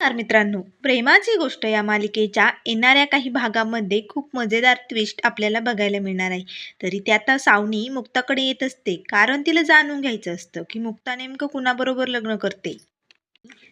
नमस्कार मित्रांनो. प्रेमाची गोष्ट या मालिकेच्या येणाऱ्या काही भागामध्ये खूप मजेदार ट्विस्ट आपल्याला बघायला मिळणार आहे. तरी त्यात सावनी मुक्ताकडे येत असते. कारण तिला जाणून घ्यायचं असतं की मुक्ता नेमकं कुणाबरोबर लग्न करते?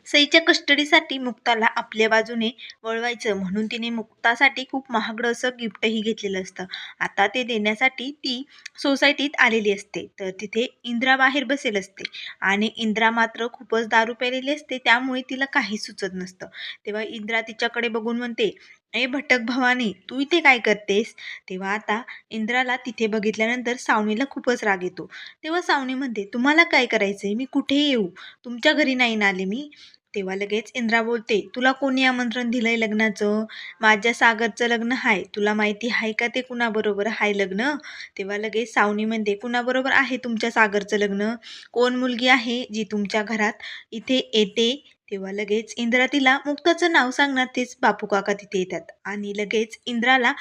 सईच्या कस्टडीसाठी मुक्ताला आपल्या बाजूने वळवायचं. म्हणून तिने मुक्तासाठी खूप महागडं असं गिफ्टही घेतलेलं असतं. आता ते देण्यासाठी ती सोसायटीत आलेली असते. तर तिथे इंद्रा बाहेर बसेल असते. आणि इंद्रा मात्र खूपच दारू प्यालेली असते. त्यामुळे तिला काही सुचत नसतं. तेव्हा इंद्रा तिच्याकडे बघून म्हणते ए भटक भवानी तू इथे काय करतेस? तेव्हा आता इंद्राला तिथे बघितल्यानंतर सावनीला खूपच राग येतो. तेव्हा सावनी म्हणते तुम्हाला काय करायचंय? मी कुठे येऊ? तुमच्या घरी नाही ना आले मी. तेव्हा लगेच इंद्रा बोलते तुला कोणी आमंत्रण दिलंय लग्नाचं? माझ्या सागरचं लग्न आहे तुला माहिती आहे का ते कुणाबरोबर? आहे लग्न? तेव्हा लगेच सावनी म्हणते कुणाबरोबर आहे तुमच्या सागरचं लग्न? कोण मुलगी आहे जी तुमच्या घरात इथे येते? तेव्हा लगेच इंद्रा तिला मुक्ताचं नाव सांगणार तेच बापू काका तिथे येतात. आणि लगेच इंद्राला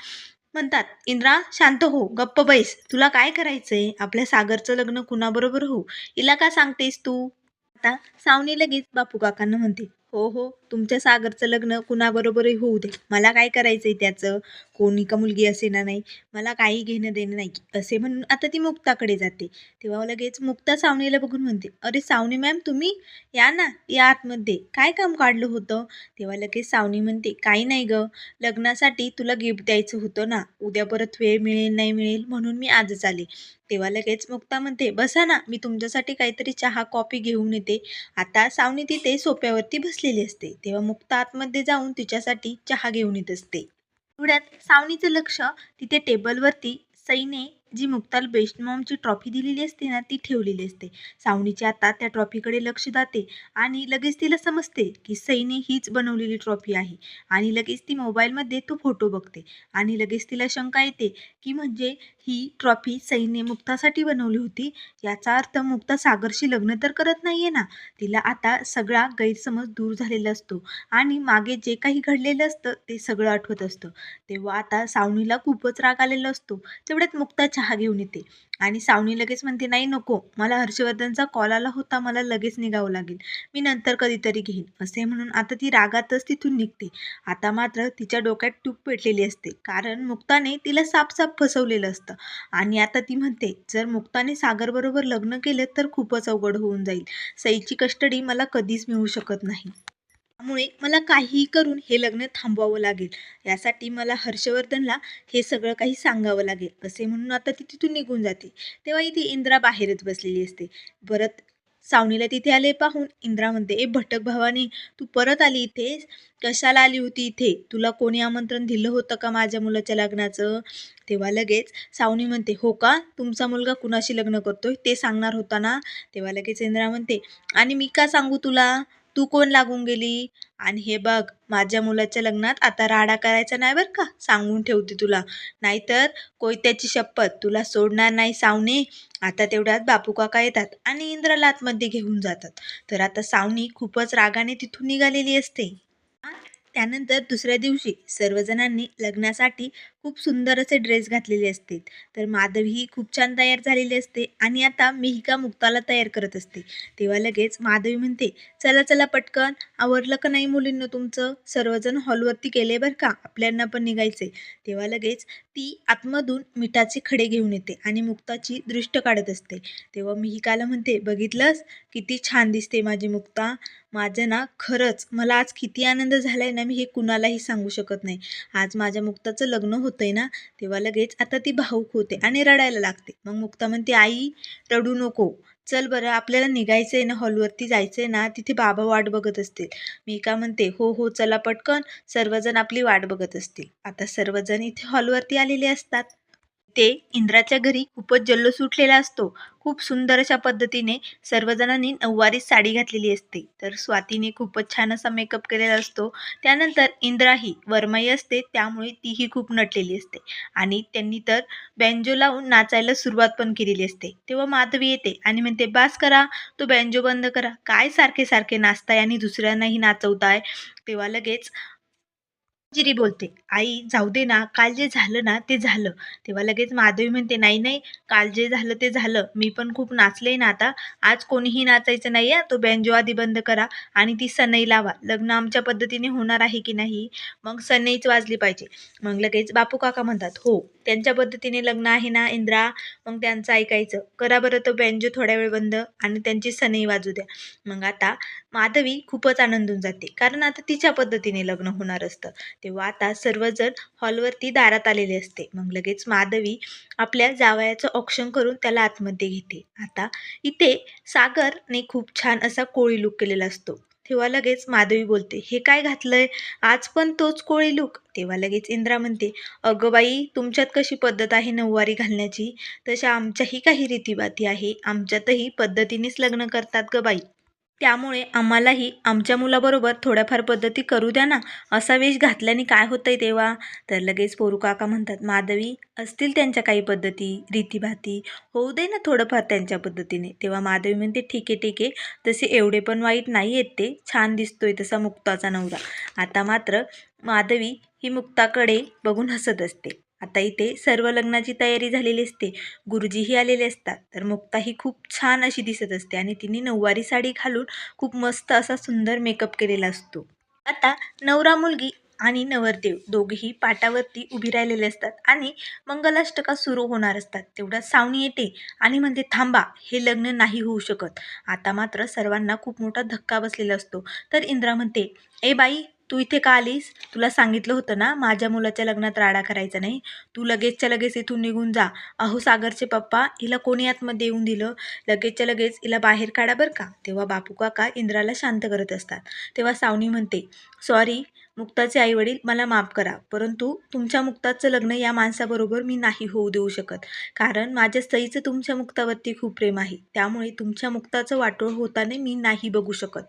म्हणतात इंद्रा शांत हो गप्प बैस. तुला काय करायचंय? आपल्या सागरचं लग्न कुणाबरोबर हो हिला का सांगतेस तू? आता सावनी लगेच बापू काकांना म्हणते हो हो तुमच्या सागरचं लग्न कुणाबरोबरही होऊ दे. मला काय करायचंय त्याचं? कोणी का मुलगी असे ना नाही. मला काही घेणं देणं नाही. असे म्हणून आता ती मुक्ताकडे जाते. तेव्हा लगेच मुक्ता सावनीला बघून म्हणते अरे सावनी मॅम तुम्ही? या ना या आतमध्ये. काय काम काढलं होतं? तेव्हा लगेच सावनी म्हणते काही नाही ग. लग्नासाठी तुला गिफ्ट द्यायचं होतं ना. उद्या परत वेळ मिळेल नाही मिळेल म्हणून मी आजच आले. तेव्हा लगेच मुक्ता म्हणते बसा ना मी तुमच्यासाठी काहीतरी चहा कॉफी घेऊन येते. आता सावनी तिथे सोप्यावरती बसलेली असते. तेव्हा मुक्ता आतमध्ये जाऊन तिच्यासाठी चहा घेऊन येत असते. एवढ्यात सावनीचं लक्ष तिथे टेबलवरती सईने जी मुक्ताला बेस्ट मॉमची ट्रॉफी दिलेली असते ना ती ठेवलेली असते. सावनीची आता त्या ट्रॉफीकडे लक्ष जाते आणि लगेच तिला समजते की सईने हीच बनवलेली ट्रॉफी आहे. आणि लगेच ती मोबाईलमध्ये तो फोटो बघते आणि लगेच तिला शंका येते की म्हणजे ही ट्रॉफी सईने मुक्तासाठी बनवली होती? याचा अर्थ मुक्ता सागरशी लग्न तर करत नाहीये ना. तिला आता सगळा गैरसमज दूर झालेला असतो आणि मागे जे काही घडलेलं असतं ते सगळं आठवत असतं. तेव्हा आता सावनीला खूपच राग आलेला असतो. तेवढ्यात मुक्ताच्या चहा घेऊन येते. आणि सावनी लगेच म्हणते नाही नको. मला हर्षवर्धनचा कॉल आला होता. मला लगेच निघावं लागेल. मी नंतर कधीतरी घेईन. असे म्हणून आता ती रागातच तिथून निघते. आता मात्र तिच्या डोक्यात टूप पेटलेली असते. कारण मुक्ताने तिला सापसाप फसवलेलं असतं. आणि आता ती म्हणते जर मुक्ताने सागरबरोबर लग्न केलं तर खूपच अवघड होऊन जाईल. सईची कस्टडी मला कधीच मिळू शकत नाही. त्यामुळे मला काहीही करून हे लग्न थांबवावं लागेल. यासाठी मला हर्षवर्धनला हे सगळं काही सांगावं लागेल. असे म्हणून आता ती तिथून निघून जाते. तेव्हा इथे इंद्रा बाहेरच बसलेली असते. परत सावनीला तिथे आले पाहून इंद्रा म्हणते ए भटक भावाने तू परत आली इथे? कशाला आली होती इथे? तुला कोणी आमंत्रण दिलं होतं का माझ्या मुलाच्या लग्नाचं? तेव्हा लगेच सावनी म्हणते हो का? तुमचा मुलगा कुणाशी लग्न करतोय? ते सांगणार होता ना? तेव्हा लगेच इंद्रा म्हणते आणि मी का सांगू तुला? तू कोण लागून गेली? आणि हे बघ माझ्या मुलाच्या लग्नात आता राडा करायचा नाही बरं का? सांगून ठेवते तुला. नाहीतर कोयत्याची शपथ तुला सोडणार नाही सावने. आता तेवढ्यात बापू काका येतात आणि इंद्राला आतमध्ये घेऊन जातात. तर आता सावनी खूपच रागाने तिथून निघालेली असते. त्यानंतर दुसऱ्या दिवशी सर्वजणांनी लग्नासाठी खूप सुंदर असे ड्रेस घातलेले असते. तर माधवी ही खूप छान तयार झालेली असते आणि आता मिहिका मुक्ताला तयार करत असते. तेव्हा लगेच माधवी म्हणते चला चला पटकन आवरलं का नाही मुलींना तुमचं? सर्वजण हॉलवरती गेले बरं का? आपल्यांना पण निघायचे तेव्हा लगेच ती आतमधून मिठाचे खडे घेऊन येते आणि मुक्ताची दृष्ट काढत असते. तेव्हा मिहिकाला म्हणते बघितलंस? किती छान दिसते माझी मुक्ता. माझं ना खरंच मला आज किती आनंद झालाय ना मी हे कुणालाही सांगू शकत नाही. आज माझ्या मुक्ताचं लग्न होतं आहे ना तेव्हा लगेच आता ती भाऊक होते आणि रडायला लागते. मग मुक्ता म्हणते आई रडू नको. चल बरं आपल्याला निघायचं आहे ना हॉलवरती जायचं आहे ना तिथे बाबा वाट बघत असतील. मी का म्हणते हो हो चला पटकन सर्वजण आपली वाट बघत असतील. आता सर्वजण इथे हॉलवरती आलेले असतात. ते इंद्राच्या घरी खूपच जल्लो उठलेला असतो. खूप सुंदर अशा पद्धतीने सर्वजणांनी नऊवारी साडी घातलेली असते. तर स्वातीने खूपच छान असा मेकअप केलेला असतो. त्यानंतर इंद्रा ही वरमाई असते त्यामुळे तीही खूप नटलेली असते. आणि त्यांनी तर बँजो लावून नाचायला सुरुवात पण केलेली असते. तेव्हा माधवी येते आणि म्हणते बास करा तो बँजो बंद करा. काय सारखे सारखे नाचताय आणि दुसऱ्यांनाही नाचवताय? तेव्हा लगेच जिरी बोलते. आई जाऊ दे ना काल जे झालं ना ते झालं. तेव्हा लगेच माधवी म्हणते नाही नाही काल जे झालं ते झालं. मी पण खूप नाचले ना आता. आज कोणीही नाचायचं नाही आहे तो बँजो आधी बंद करा आणि ती सनई लावा. लग्न आमच्या पद्धतीने होणार आहे की नाही मग सनईच वाजली पाहिजे. मग लगेच बापू काका म्हणतात हो त्यांच्या पद्धतीने लग्न आहे ना इंद्रा? मग त्यांचं ऐकायचं. करा बरं तो बँजो थोड्या वेळ बंद आणि त्यांची सनई वाजू द्या. मग आता माधवी खूपच आनंदून जाते. कारण आता तिच्या पद्धतीने लग्न होणार असतं. तेव्हा आता सर्वजण हॉलवरती दारात आलेले असते. मग लगेच माधवी आपल्या जावयाचं ऑप्शन करून त्याला आतमध्ये घेते. आता इथे सागरने खूप छान असा कोळी लुक केलेला असतो. तेव्हा लगेच माधवी बोलते हे काय घातलंय? आज पण तोच कोळी लुक तेव्हा लगेच इंद्रा म्हणते अगं बाई तुमच्यात कशी पद्धत आहे नऊवारी घालण्याची? तशा आमच्याही काही रीतीभाती आहे. आमच्यातही पद्धतीनेच लग्न करतात ग बाई. त्यामुळे आम्हालाही आमच्या मुलाबरोबर थोड्याफार पद्धती करू द्या ना असा वेश घातल्याने काय होतंय तेव्हा? तर लगेच पोरू काका म्हणतात माधवी असतील त्यांच्या काही पद्धती रीतीभाती? होऊ दे ना थोडंफार त्यांच्या पद्धतीने. तेव्हा माधवी म्हणते ठीक आहे ठीक आहे. तसे एवढे पण वाईट नाही आहेत ते. छान दिसतोय तसा मुक्ताचा नवरा. आता मात्र माधवी ही मुक्ताकडे बघून हसत असते. आता इथे सर्व लग्नाची तयारी झालेली असते. गुरुजीही आलेले असतात. तर मुक्ता ही खूप छान अशी दिसत असते आणि तिने नऊवारी साडी घालून खूप मस्त असा सुंदर मेकअप केलेला असतो. आता नवरा मुलगी आणि नवरदेव दोघेही पाटावरती उभी राहिलेले असतात आणि मंगलाष्टका सुरू होणार असतात. तेवढ्यात सावणी येते आणि म्हणते थांबा हे लग्न नाही होऊ शकत. आता मात्र सर्वांना खूप मोठा धक्का बसलेला असतो. तर इंद्रा म्हणते ए बाई तू इथे का आलीस? तुला सांगितलं होतं ना माझ्या मुलाच्या लग्नात राडा करायचा नाही. तू लगेचच्या लगेच इथून निघून जा. अहो सागरचे पप्पा हिला कोणी आतमध्ये येऊन दिलं? लगेचच्या लगेच हिला बाहेर काढा बरं का. तेव्हा बापू काका इंद्राला शांत करत असतात. तेव्हा सावनी म्हणते सॉरी मुक्ताचे आईवडील मला माफ करा. परंतु तुमच्या मुक्ताचं लग्न या माणसाबरोबर मी नाही होऊ देऊ शकत. कारण माझ्या सईचं तुमच्या मुक्तावरती खूप प्रेम आहे. त्यामुळे तुमच्या मुक्ताचं वाटोळ होताना मी नाही बघू शकत.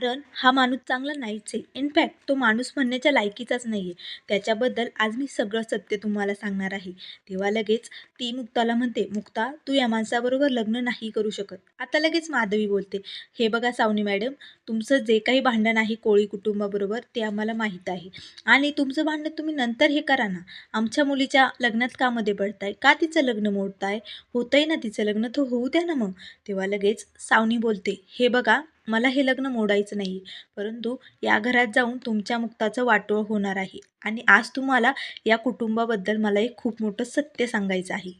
कारण हा माणूस चांगला नाहीच आहे. इनफॅक्ट तो माणूस म्हणण्याच्या लायकीचाच नाही आहे त्याच्याबद्दल आज मी सगळं सत्य तुम्हाला सांगणार आहे. तेव्हा लगेच ती मुक्ताला म्हणते मुक्ता तू या माणसाबरोबर लग्न नाही करू शकत. आता लगेच माधवी बोलते हे बघा सावनी मॅडम तुमचं जे काही भांडण आहे कोळी कुटुंबाबरोबर ते आम्हाला माहीत आहे. आणि तुमचं भांडण तुम्ही नंतर हे करा ना. आमच्या मुलीच्या लग्नात का मध्ये पडताय. का तिचं लग्न मोडताय? होतंय ना तिचं लग्न तर होऊ द्या ना मग. तेव्हा लगेच सावनी बोलते हे बघा मला हे लग्न मोडायचं नाही. परंतु या घरात जाऊन तुमच्या मुक्ताचं वाटोळ होणार आहे. आणि आज तुम्हाला या कुटुंबाबद्दल मला एक खूप मोठं सत्य सांगायचं आहे.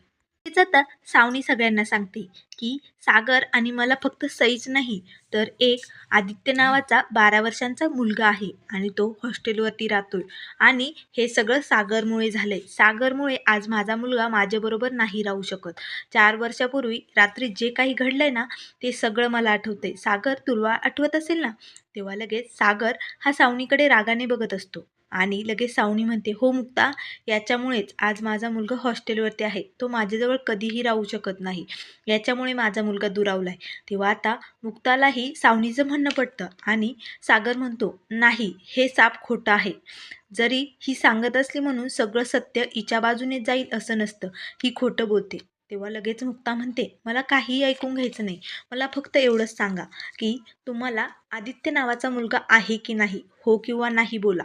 तेच आता सावनी सगळ्यांना सांगते की सागर आणि मला फक्त सईच नाही तर एक आदित्य नावाचा बारा वर्षांचा मुलगा आहे आणि तो हॉस्टेलवरती राहतोय. आणि हे सगळं सागरमुळे झालंय. सागरमुळे आज माझा मुलगा माझ्याबरोबर नाही राहू शकत. चार वर्षापूर्वी रात्री जे काही घडलंय ना ते सगळं मला आठवतंय. सागर तुला आठवत असेल ना तेव्हा लगेच सागर हा सावनीकडे रागाने बघत असतो. आणि लगेच सावनी म्हणते हो मुक्ता याच्यामुळेच आज माझा मुलगा हॉस्टेलवरती आहे. तो माझ्याजवळ कधीही राहू शकत नाही. याच्यामुळे माझा मुलगा दुरावला आहे तेव्हा आता मुक्तालाही सावनीचं म्हणणं पडतं आणि सागर म्हणतो नाही हे साप खोटं आहे. जरी ही सांगत असली म्हणून सगळं सत्य हिच्या बाजूने जाईल असं नसतं. ही खोटं बोलते. तेव्हा लगेच मुक्ता म्हणते मला काहीही ऐकून घ्यायचं नाही. मला फक्त एवढंच सांगा की तुम्हाला आदित्य नावाचा मुलगा आहे की नाही? हो किंवा नाही बोला.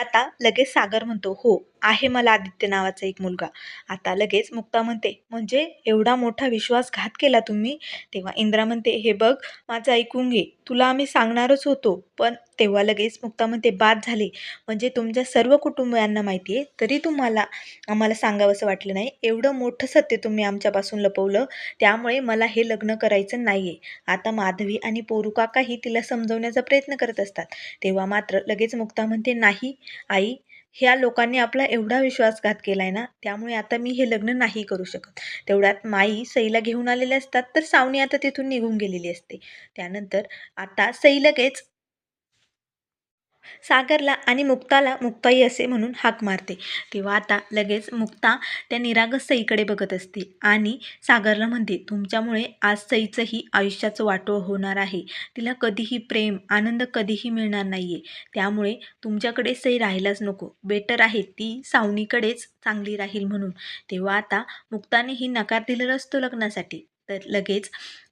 आता लगेच सागर म्हणतो हो. आहे मला आदित्य नावाचा एक मुलगा. आता लगेच मुक्ता म्हणते म्हणजे एवढा मोठा विश्वासघात केला तुम्ही? तेव्हा इंद्रा म्हणते हे बघ माझं ऐकून घे. तुला आम्ही सांगणारच होतो. पण तेव्हा लगेच मुक्ता म्हणते बाद झाले. म्हणजे तुमच्या सर्व कुटुंबियांना माहिती आहे तरी तुम्हाला आम्हाला सांगावंसं वाटलं नाही. एवढं मोठं सत्य तुम्ही आमच्यापासून लपवलं त्यामुळे मला हे लग्न करायचं नाही आहे आता माधवी आणि पोरू काकाही तिला समजवण्याचा प्रयत्न करत असतात. तेव्हा मात्र लगेच मुक्ता म्हणते नाही आई ह्या लोकांनी आपला एवढा विश्वासघात केला आहे ना त्यामुळे आता मी हे लग्न नाही करू शकत. तेवढ्यात माई सईला घेऊन आलेले असतात तर सावनी आता तिथून निघून गेलेली असते. त्यानंतर आता सई लगेच सागरला आणि मुक्ताला मुक्ताई असे म्हणून हाक मारते. तेव्हा आता लगेच मुक्ता त्या निरागस सईकडे बघत असते आणि सागरला म्हणते तुमच्यामुळे आज सईचंही आयुष्याचं वाटोळ होणार आहे. तिला कधीही प्रेम आनंद कधीही मिळणार नाही आहे त्यामुळे तुमच्याकडे सई राहायलाच नको. बेटर आहे ती सावनीकडेच चांगली राहील म्हणून. तेव्हा आता मुक्तानेही नकार दिलेला असतो लग्नासाठी. तर लगेच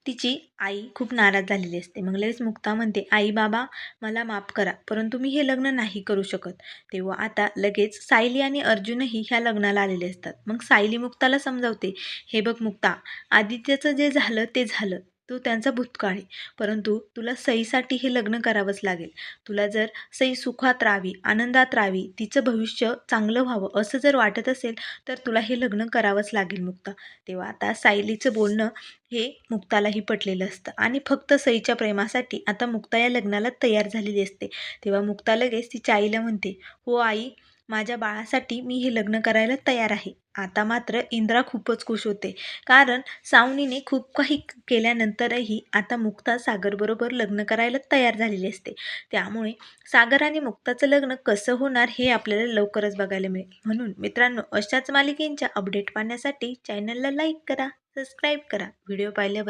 तिची आई खूप नाराज झालेली असते. मग लगेच मुक्ता म्हणते आई बाबा मला माफ करा परंतु मी हे लग्न नाही करू शकत. तेव्हा आता लगेच सायली आणि अर्जुनही ह्या लग्नाला आलेले असतात. मग सायली मुक्ताला समजावते हे बघ मुक्ता आदित्यचं जे झालं ते झालं. तो त्यांचा भूतकाळ आहे. परंतु तुला सईसाठी हे लग्न करावंच लागेल. तुला जर सई सुखात राहावी आनंदात राहावी तिचं भविष्य चांगलं व्हावं असं जर वाटत असेल तर तुला हे लग्न करावंच लागेल मुक्ता. तेव्हा आता सायलीचं बोलणं हे मुक्तालाही पटलेलं असतं. आणि फक्त सईच्या प्रेमासाठी आता मुक्ता या लग्नाला तयार झालेली असते. तेव्हा मुक्ता लगेच तिच्या आईला म्हणते हो आई माझ्या बाळासाठी मी हे लग्न करायला तयार आहे. आता मात्र इंद्रा खूपच खुश होते. कारण सावनीने खूप काही केल्यानंतरही आता मुक्ता सागरबरोबर लग्न करायला तयार झालेली असते. त्यामुळे सागर आणि मुक्ताचं लग्न कसं होणार हे आपल्याला लवकरच बघायला मिळेल. म्हणून मित्रांनो अशाच मालिकेंच्या अपडेट पाहण्यासाठी चॅनलला लाईक करा सबस्क्राईब करा. व्हिडिओ पाहिल्यावर